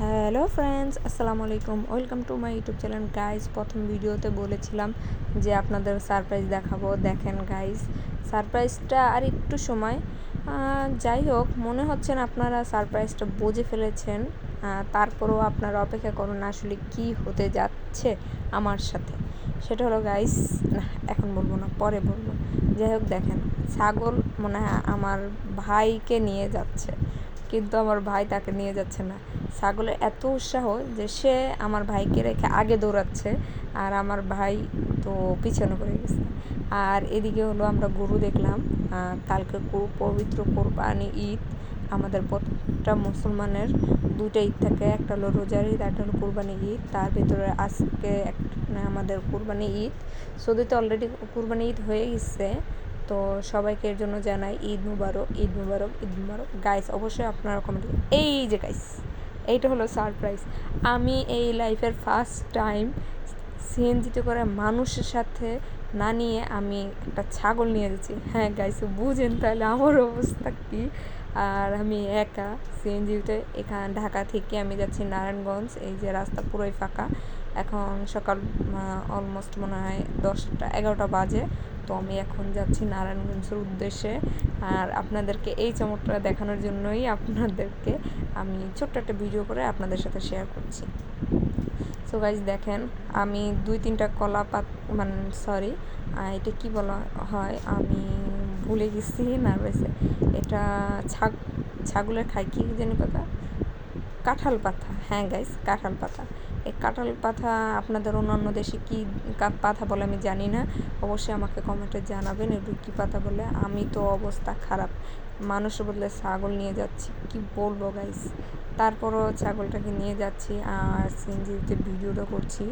Hello friends, আসসালামু আলাইকুম। Welcome to my YouTube channel. Guys প্রথম ভিডিওতে বলেছিলাম যে আপনাদের সারপ্রাইজ দেখাবো। দেখেন গাইজ সারপ্রাইজটা আর একটু সময়। যাই হোক, মনে হচ্ছে না আপনারা সারপ্রাইজটা বুঝে ফেলেছেন। তারপরেও আপনারা অপেক্ষা করুন আসলে কি হতে যাচ্ছে আমার সাথে। সেটা হলো গাইস, না, এখন বলব না, পরে বলব। যাই হোক, দেখেন, ছাগল মনে হয় আমার ভাইকে নিয়ে যাচ্ছে। কিন্তু আমার ভাই তাকে নিয়ে যাচ্ছে না। ছাগলের এত উৎসাহ যে সে আমার ভাইকে রেখে আগে দৌড়াচ্ছে আর আমার ভাই তো পিছনে পড়ে গেছে। আর এদিকে হলো আমরা গরু দেখলাম কালকে পবিত্র কোরবানি ঈদ। আমাদের প্রত্যেকটা মুসলমানের দুইটা ঈদ থাকে, একটা হলো রোজার ঈদ একটা হলো কোরবানি ঈদ। তার ভিতরে আজকে আমাদের কোরবানি ঈদ। সৌদিতে অলরেডি কোরবানি ঈদ হয়ে গেছে। তো সবাইকে এর জন্য জানাই ঈদ মুবারক ঈদ মুবারক ঈদ মুবারক। গাইস অবশ্যই আপনারা কমেন্ট এই যে গাইস এইটা হলো সারপ্রাইজ আমি এই লাইফের ফার্স্ট টাইম সিএনজিতে করে মানুষের সাথে না নিয়ে আমি একটা ছাগল নিয়ে যাচ্ছি। হ্যাঁ গাইস বুঝেন তাহলে আমার অবস্থা কী? আর আমি একা সিএনজিতে এখান ঢাকা থেকে আমি যাচ্ছি নারায়ণগঞ্জ, এই যে রাস্তা পুরোই ফাঁকা। এখন সকাল অলমোস্ট মনে হয় দশটা, এগারোটা বাজে। তো আমি এখন যাচ্ছি নারায়ণগঞ্জের উদ্দেশ্যে। আর আপনাদেরকে এই চমকটা দেখানোর জন্যই আপনাদেরকে আমি ছোট্ট একটা ভিডিও করে আপনাদের সাথে শেয়ার করছি। সো গাইজ দেখেন, আমি দুই তিনটা কলা পাত মানে সরি এটা কি বলা হয়? আমি ভুলে গেছি নার্ভাসে এটা ছাগ, ছাগলের খাই কি জানি পাতা? কাঁঠাল পাতা। হ্যাঁ গাইজ কাঁঠাল পাতা। এই কাঁঠাল পাতা আপনাদের অন্যান্য দেশে কী পাথা বলে আমি জানি না। অবশ্যই আমাকে কমেন্টে জানাবেন একটু কী পাতা বলে। আমি তো অবস্থা খারাপ। মানুষের বদলে ছাগল নিয়ে যাচ্ছি, কি বলব গাইস তারপরও ছাগলটাকে নিয়ে যাচ্ছি, আর সিএনজিতে ভিডিওটা করছি।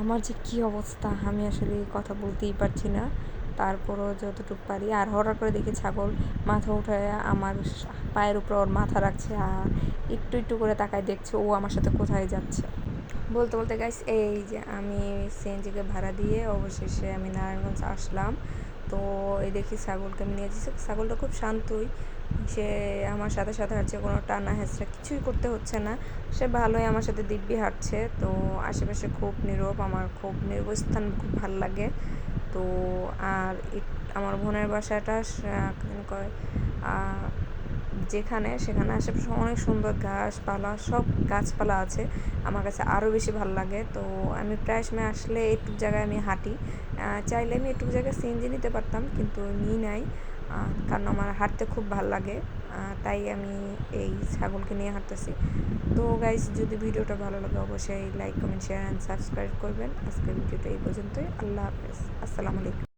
আমার যে কি অবস্থা, আমি আসলে কথা বলতেই পারছি না। তারপরও যতটুকু পারি। আর হঠাৎ করে দেখি ছাগল মাথা উঠে আমার পায়ের উপর ওর মাথা রাখছে আর একটু একটু করে তাকায় দেখছে ও আমার সাথে কোথায় যাচ্ছে। বলতে বলতে গাইস এই যে আমি সিএনজিকে ভাড়া দিয়ে অবশেষে আমি নারায়ণগঞ্জ আসলাম। তো এই দেখি ছাগলকে আমি নিয়ে যাচ্ছি। ছাগলটা খুব শান্তই। সে আমার সাথে সাথে হাঁটছে কোনো টানা হেঁচড়া কিছুই করতে হচ্ছে না। সে ভালোই আমার সাথে দিব্যি হাঁটছে। তো আশেপাশে খুব নীরব, আমার খুব স্থান, খুব ভালো লাগে। তো আর আমার বোনের বাসাটা কয় যেখানে, সেখানে আশেপাশে অনেক সুন্দর গাছপালা, সব গাছপালা আছে। আমার কাছে আরও বেশি ভালো লাগে। তো আমি প্রায় সময় আসলে একটু জায়গায় আমি হাঁটি। চাইলে আমি একটু জায়গায় সিএনজি নিতে পারতাম, কিন্তু নিই নাই। কারণ আমার হাঁটতে খুব ভালো লাগে। তাই আমি এই ছাগলকে নিয়ে হাঁটতেছি। তো গাইজ যদি ভিডিওটা ভালো লাগে অবশ্যই like comment share and subscribe করবেন। আজকের ভিডিওটা এই পর্যন্তই। আল্লাহ হাফেজ। আসসালামু আলাইকুম।